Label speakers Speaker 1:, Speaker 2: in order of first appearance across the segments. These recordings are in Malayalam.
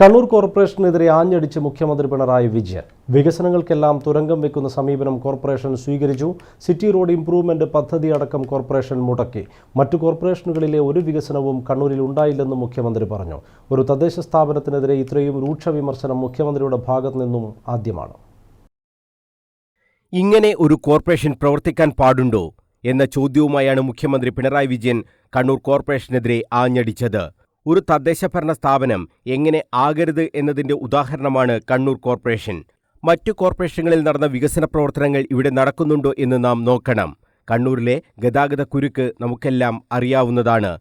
Speaker 1: കണ്ണൂർ കോർപ്പറേഷനെതിരെ ആഞ്ഞടിച്ച് മുഖ്യമന്ത്രി പിണറായി വിജയൻ. വികസനങ്ങൾക്കെല്ലാം തുരങ്കം വെക്കുന്ന സമീപനം കോർപ്പറേഷൻ സ്വീകരിച്ചു. സിറ്റി റോഡ് ഇംപ്രൂവ്മെന്റ് പദ്ധതി അടക്കം കോർപ്പറേഷൻ മുടക്കി. മറ്റു കോർപ്പറേഷനുകളിലെ ഒരു വികസനവും കണ്ണൂരിൽ ഉണ്ടായില്ലെന്നും മുഖ്യമന്ത്രി പറഞ്ഞു. ഒരു തദ്ദേശ സ്ഥാപനത്തിനെതിരെ ഇത്രയും രൂക്ഷ വിമർശനം മുഖ്യമന്ത്രിയുടെ ഭാഗത്തു നിന്നും ആദ്യമാണ്.
Speaker 2: ഇങ്ങനെ ഒരു കോർപ്പറേഷൻ പ്രവർത്തിക്കാൻ പാടുണ്ടോ? എന്ന ചോദ്യവുമായാണ് മുഖ്യമന്ത്രി പിണറായി വിജയൻ കണ്ണൂർ കോർപ്പറേഷനെതിരെ ആഞ്ഞടിച്ചത്. ഒരു തദ്ദേശഭരണ സ്ഥാപനം എങ്ങനെ ആകരുത് എന്നതിന്റെ ഉദാഹരണമാണ് കണ്ണൂർ കോർപ്പറേഷൻ. മറ്റു കോർപ്പറേഷനുകളിൽ നടന്ന വികസന പ്രവർത്തനങ്ങൾ ഇവിടെ നടക്കുന്നുണ്ടോ എന്ന് നാം നോക്കണം. കണ്ണൂരിലെ ഗതാഗത കുരുക്ക് നമുക്കെല്ലാം അറിയാവുന്നതാണ്.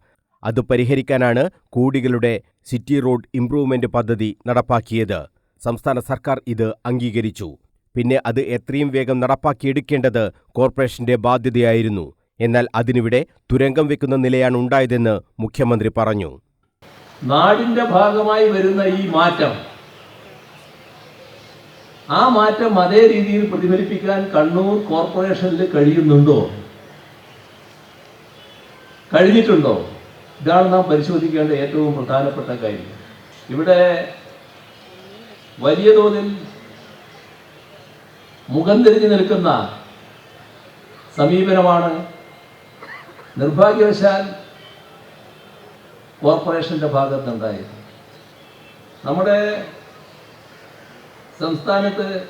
Speaker 2: അത് പരിഹരിക്കാനാണ് കൂടികളുടെ സിറ്റി റോഡ് ഇംപ്രൂവ്മെന്റ് പദ്ധതി നടപ്പാക്കിയത്. സംസ്ഥാന സർക്കാർ ഇത് അംഗീകരിച്ചു. പിന്നെ അത് എത്രയും വേഗം നടപ്പാക്കിയെടുക്കേണ്ടത് കോർപ്പറേഷന്റെ ബാധ്യതയായിരുന്നു. എന്നാൽ അതിനിവിടെ തുരങ്കം വെക്കുന്ന നിലയാണ് ഉണ്ടായതെന്ന് മുഖ്യമന്ത്രി പറഞ്ഞു.
Speaker 3: നാടിന്റെ ഭാഗമായി വരുന്ന ഈ മാറ്റം ആ മാറ്റം അതേ രീതിയിൽ പ്രതിഫലിപ്പിക്കാൻ കണ്ണൂർ കോർപ്പറേഷനിൽ കഴിയുന്നുണ്ടോ? കഴിഞ്ഞിട്ടുണ്ടോ? ഇതാണ് നാം പരിശോധിക്കേണ്ട ഏറ്റവും പ്രധാനപ്പെട്ട കാര്യം. ഇവിടെ വലിയ തോതിൽ മുഖം തിരിഞ്ഞു നിൽക്കുന്ന സമീപനമാണ് നിർഭാഗ്യവശാൽ കോർപ്പറേഷന്റെ ഭാഗത്തുണ്ടായത് നമ്മുടെ സംസ്ഥാനത്ത്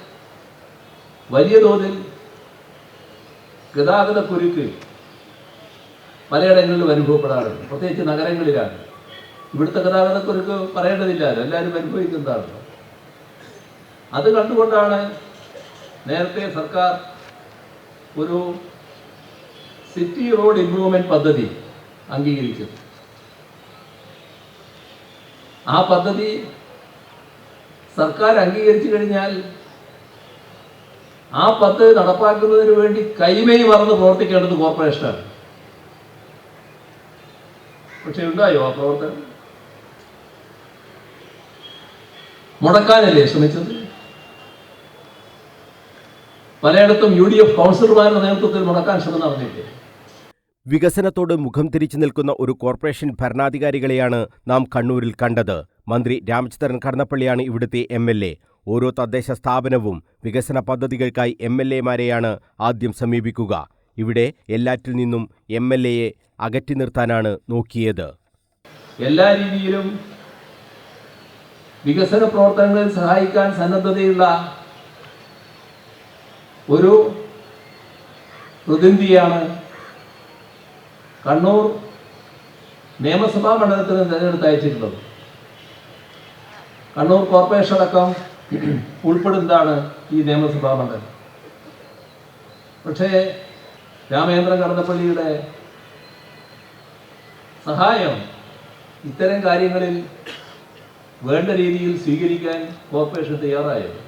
Speaker 3: വലിയ തോതിൽ ഗതാഗതക്കുരുക്ക് പലയിടങ്ങളിലും അനുഭവപ്പെടാറുണ്ട്. പ്രത്യേകിച്ച് നഗരങ്ങളിലാണ്. ഇവിടുത്തെ ഗതാഗതക്കുരുക്ക് പറയേണ്ടതില്ലല്ലോ എല്ലാവരും അനുഭവിക്കുന്നതാണല്ലോ. അത് കണ്ടുകൊണ്ടാണ് നേരത്തെ സർക്കാർ ഒരു സിറ്റി റോഡ് ഇംപ്രൂവ്മെന്റ് പദ്ധതി അംഗീകരിച്ചത്. ആ പദ്ധതി സർക്കാർ അംഗീകരിച്ചു കഴിഞ്ഞാൽ ആ പദ്ധതി നടപ്പാക്കുന്നതിന് വേണ്ടി കൈമൈ മറന്ന് പ്രവർത്തിക്കേണ്ടത് കോർപ്പറേഷനാണ്. പക്ഷെ ഉണ്ടായോ ആ പ്രവർത്തനം? മുടക്കാനല്ലേ ശ്രമിച്ചത്? പലയിടത്തും യു ഡി എഫ് കൗൺസിലർമാരുടെ നേതൃത്വത്തിൽ മുടക്കാൻ ശ്രമം നടന്നില്ലേ?
Speaker 2: വികസനത്തോട് മുഖം തിരിച്ചു നിൽക്കുന്ന ഒരു കോർപ്പറേഷൻ ഭരണാധികാരികളെയാണ് നാം കണ്ണൂരിൽ കണ്ടത്. മന്ത്രി രാമചന്ദ്രൻ കടന്നപ്പള്ളിയാണ് ഇവിടുത്തെ എം എൽ എ. ഓരോ തദ്ദേശ സ്ഥാപനവും വികസന പദ്ധതികൾക്കായി എം എൽ എമാരെയാണ് ആദ്യം സമീപിക്കുക. ഇവിടെ എല്ലാറ്റിൽ നിന്നും എം എൽ എയെ അകറ്റി നിർത്താനാണ് നോക്കിയത്.
Speaker 3: എല്ലാ രീതിയിലും വികസന പ്രവർത്തനങ്ങളിൽ സഹായിക്കാൻ സന്നദ്ധതയുള്ള ഒരു പ്രതിനിധിയാണ് കണ്ണൂർ നിയമസഭാ മണ്ഡലത്തിന് തിരഞ്ഞെടുത്ത് അയച്ചിട്ടുള്ളത്. കണ്ണൂർ കോർപ്പറേഷൻ അടക്കം ഉൾപ്പെടുന്നതാണ് ഈ നിയമസഭാ മണ്ഡലം. പക്ഷേ രാമേന്ദ്രൻ കടന്നപ്പള്ളിയുടെ സഹായം ഇത്തരം കാര്യങ്ങളിൽ വേണ്ട രീതിയിൽ സ്വീകരിക്കാൻ കോർപ്പറേഷൻ തയ്യാറായത്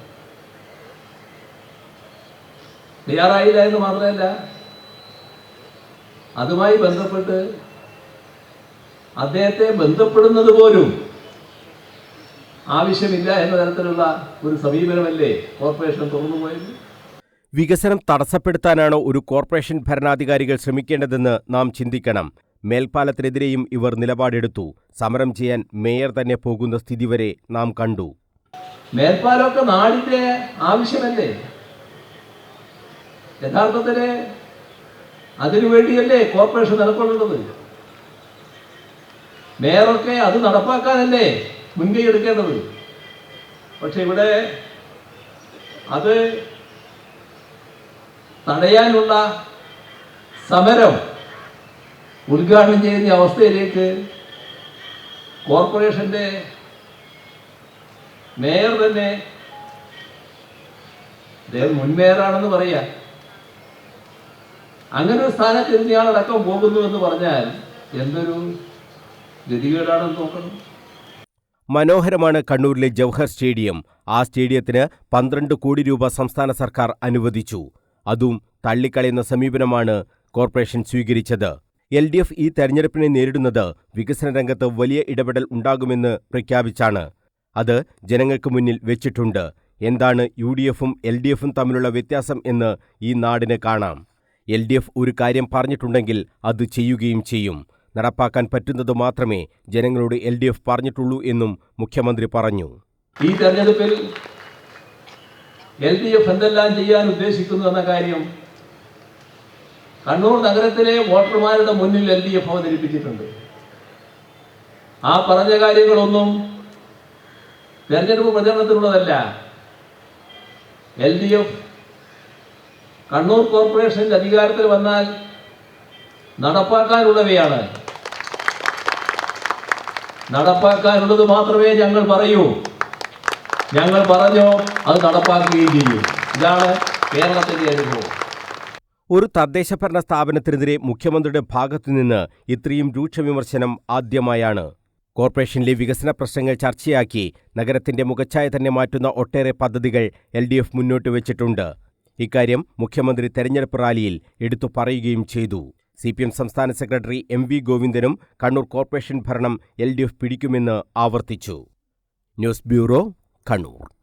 Speaker 3: തയ്യാറായില്ല എന്ന് മാത്രമല്ല അതുമായി ബന്ധപ്പെട്ട് അദ്ദേഹത്തെ ബന്ധപ്പെടുന്നത് പോലും ആവശ്യമില്ല എന്ന തരത്തിലുള്ള ഒരു സമീപനമല്ലേ കോർപ്പറേഷൻ തുറന്നുപോയത്?
Speaker 2: വികസനം തടസ്സപ്പെടുത്താനാണോ ഒരു കോർപ്പറേഷൻ ഭരണാധികാരികൾ ശ്രമിക്കേണ്ടതെന്ന് നാം ചിന്തിക്കണം. മേൽപ്പാലത്തിനെതിരെയും ഇവർ നിലപാടെടുത്തു. സമരം ചെയ്യാൻ മേയർ തന്നെ പോകുന്ന സ്ഥിതി വരെ നാം കണ്ടു.
Speaker 3: മേൽപ്പാലമൊക്കെ നാടിന്റെ ആവശ്യമല്ലേ? യഥാർത്ഥത്തിൽ അതിനുവേണ്ടിയല്ലേ കോർപ്പറേഷൻ നിലകൊള്ളുന്നത് മേയറൊക്കെ അത് നടപ്പാക്കാനല്ലേ മുൻകൈ എടുക്കേണ്ടത്? പക്ഷെ ഇവിടെ അത് തടയാനുള്ള സമരം ഉദ്ഘാടനം ചെയ്യുന്ന അവസ്ഥയിലേക്ക് കോർപ്പറേഷന്റെ മേയർ തന്നെ അദ്ദേഹം മുൻമേയറാണെന്ന് പറയാ അങ്ങനെ ഒരു സ്ഥാനത്ത് ഇരുന്നയാളടക്കം പോകുന്നു എന്ന് പറഞ്ഞാൽ എന്തൊരു ഗതികേടാണെന്ന് നോക്കണം.
Speaker 2: മനോഹരമാണ് കണ്ണൂരിലെ ജവഹർ സ്റ്റേഡിയം. ആ സ്റ്റേഡിയത്തിന് പന്ത്രണ്ട് കോടി രൂപ സംസ്ഥാന സർക്കാർ അനുവദിച്ചു. അതും തള്ളിക്കളയുന്ന സമീപനമാണ് കോർപ്പറേഷൻ സ്വീകരിച്ചത്. എൽ ഡി എഫ് ഈ തെരഞ്ഞെടുപ്പിനെ നേരിടുന്നത് വികസന രംഗത്ത് വലിയ ഇടപെടൽ ഉണ്ടാകുമെന്ന് പ്രഖ്യാപിച്ചാണ്. അത് ജനങ്ങൾക്ക് മുന്നിൽ വെച്ചിട്ടുണ്ട്. എന്താണ് യു ഡി എഫും എൽ ഡി എഫും തമ്മിലുള്ള വ്യത്യാസം എന്ന് ഈ നാടിന് കാണാം. എൽ ഡി എഫ് ഒരു കാര്യം പറഞ്ഞിട്ടുണ്ടെങ്കിൽ അത് ചെയ്യുകയും ചെയ്യും. നടപ്പാക്കാൻ പറ്റുന്നത് മാത്രമേ ജനങ്ങളോട് എൽ ഡി എഫ് പറഞ്ഞിട്ടുള്ളൂ എന്നും മുഖ്യമന്ത്രി പറഞ്ഞു.
Speaker 3: ഈ തെരഞ്ഞെടുപ്പിൽ എൽ ഡി എഫ് എന്തെല്ലാം ചെയ്യാൻ ഉദ്ദേശിക്കുന്നു എന്ന കാര്യം കണ്ണൂർ നഗരത്തിലെ വോട്ടർമാരുടെ മുന്നിൽ എൽ ഡി എഫ് അവതരിപ്പിച്ചിട്ടുണ്ട്. ആ പറഞ്ഞ കാര്യങ്ങളൊന്നും തെരഞ്ഞെടുപ്പ് പ്രചരണത്തിനുള്ളതല്ല എൽ ഡി എഫ് കണ്ണൂർ കോർപ്പറേഷന്റെ അധികാരത്തിൽ വന്നാൽ നടപ്പാക്കാനുള്ളവയാണ്. നടപ്പാക്കാനുള്ളത് മാത്രമേ ഞങ്ങൾ പറയൂ. ഞങ്ങൾ പറഞ്ഞോ അത് നടപ്പാക്കുകയും ചെയ്യും. ഇതാണ് കേരളത്തിന്റെ അനുഭവം.
Speaker 2: ഒരു തദ്ദേശഭരണ സ്ഥാപനത്തിനെതിരെ മുഖ്യമന്ത്രിയുടെ ഭാഗത്തുനിന്ന് ഇത്രയും രൂക്ഷ വിമർശനം ആദ്യമായാണ്. കോർപ്പറേഷനിലെ വികസന പ്രശ്നങ്ങൾ ചർച്ചയാക്കി നഗരത്തിന്റെ മുഖച്ഛായ തന്നെ മാറ്റുന്ന ഒട്ടേറെ പദ്ധതികൾ എൽ മുന്നോട്ട് വച്ചിട്ടുണ്ട്. ഇക്കാര്യം മുഖ്യമന്ത്രി തെരഞ്ഞെടുപ്പ് റാലിയിൽ എടുത്തു പറയുകയും ചെയ്തു. സി പി എം സംസ്ഥാന സെക്രട്ടറി എം വി ഗോവിന്ദനും കണ്ണൂർ കോർപ്പറേഷൻ ഭരണം എൽ ഡി എഫ് പിടിക്കുമെന്ന് ആവർത്തിച്ചു. News bureau Kannur.